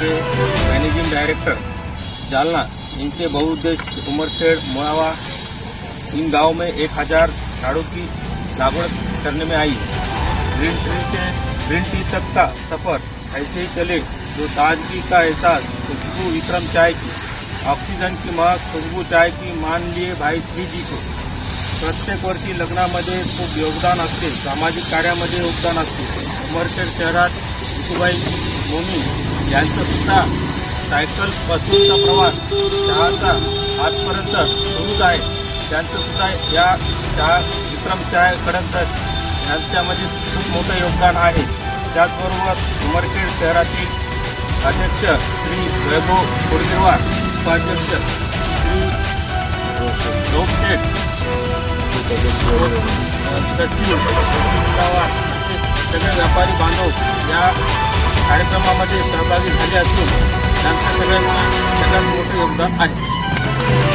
के managing director Jalna इनके बहुउद्देश्य उमरखेड़ मुआवा इन गाँव में एक हज़ार झाड़ों की लागवड़ करने में आई। ग्रीन ट्री से, ग्रीन टी तक का सफ़र ऐसे ही चले जो ताजगी का एहसास, खुशबू, विक्रम चाय की, ऑक्सीजन की महक खुशबू चाय की मान लिए भाई श्री जी को। प्रत्येक वर्षी लग्नामध्ये खूप योगदान असते, सामाजिक कार्यामध्ये योगदान असते। उमरखेड शहरात विठुबाई मोमी यांचं सुद्धा सायकल प्रवास चहाचा आजपर्यंत सुरूच आहे त्यांचं सुद्धा या चहा विक्रम चहाकडंत यांच्यामध्ये खूप मोठं योगदान आहे त्याचबरोबर उमरखेड शहरातील अध्यक्ष श्री वैभव कोडगिरवार उपाध्यक्ष श्री लोकशेठ सचिव सगळे व्यापारी बांधव या कार्यक्रमामध्ये सहभागी झाले असून त्यांचं सगळ्यांना सगळ्यात मोठं योगदान आहे